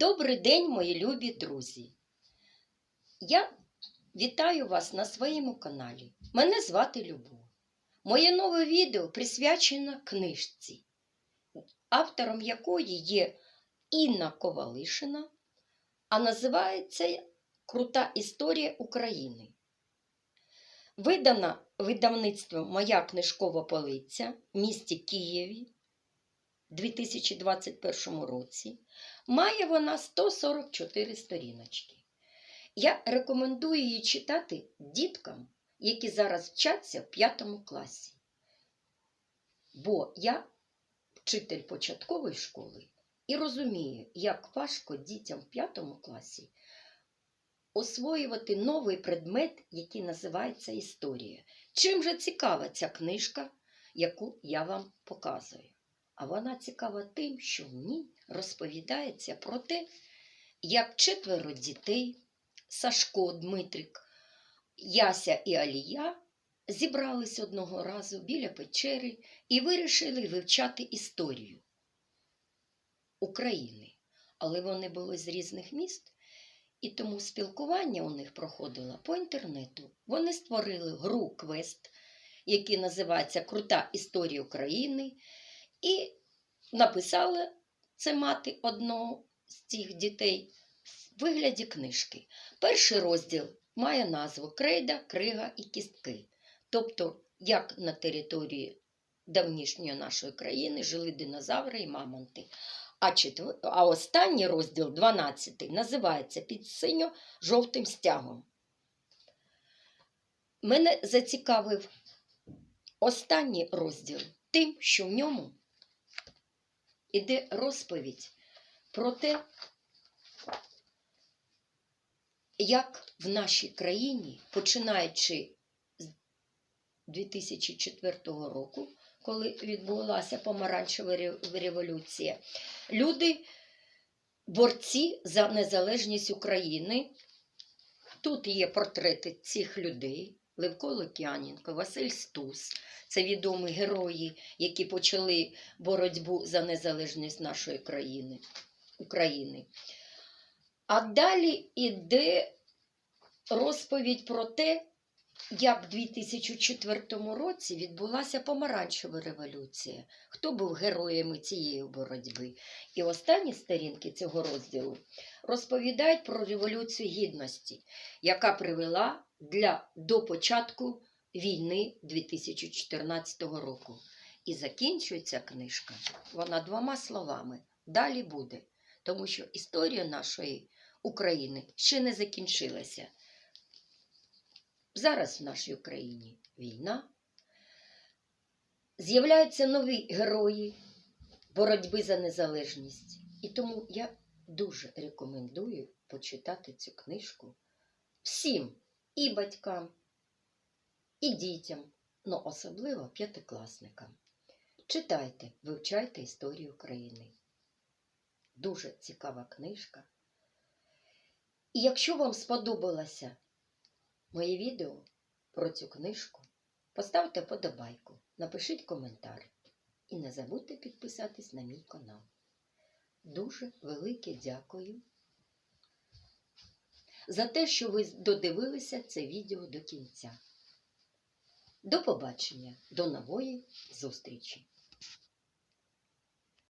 Добрий день, мої любі друзі! Я вітаю вас на своєму каналі. Мене звати Любов. Моє нове відео присвячено книжці, автором якої є Інна Ковалишина, а називається Крута історія України. Видана видавництвом Моя книжкова полиця в місті Києві у 2021 році. Має вона 144 сторіночки. Я рекомендую її читати діткам, які зараз вчаться в п'ятому класі. Бо я вчитель початкової школи і розумію, як важко дітям в п'ятому класі освоювати новий предмет, який називається історія. Чим же цікава ця книжка, яку я вам показую? А вона цікава тим, що в ній розповідається про те, як четверо дітей Сашко, Дмитрик, Яся і Алія зібрались одного разу біля печери і вирішили вивчати історію України. Але вони були з різних міст, і тому спілкування у них проходило по інтернету. Вони створили гру квест, який називається Крута історія України. І написала це мати одного з цих дітей в вигляді книжки. Перший розділ має назву Крейда, Крига і кістки. Тобто, як на території давнішньої нашої країни жили динозаври і мамонти. А, четвер... а останній розділ, 12, називається Під синьо-жовтим стягом. Мене зацікавив останній розділ тим, що в ньому іде розповідь про те, як в нашій країні, починаючи з 2004 року, коли відбулася помаранчева революція, люди, борці за незалежність України, тут є портрети цих людей. Левко Лук'яненко, Василь Стус, це відомі герої, які почали боротьбу за незалежність нашої країни. України. А далі йде розповідь про те, як в 2004 році відбулася помаранчева революція, хто був героями цієї боротьби. І останні сторінки цього розділу розповідають про революцію гідності, яка привела для, до початку війни 2014 року. І закінчується книжка вона двома словами. Далі буде. Тому що історія нашої України ще не закінчилася. Зараз в нашій Україні війна. З'являються нові герої боротьби за незалежність. І тому я дуже рекомендую почитати цю книжку всім і батькам, і дітям, ну особливо п'ятикласникам. Читайте, вивчайте історію України. Дуже цікава книжка. І якщо вам сподобалося моє відео про цю книжку, поставте вподобайку, напишіть коментар і не забудьте підписатись на мій канал. Дуже велике дякую за те, що ви додивилися це відео до кінця. До побачення, до нової зустрічі!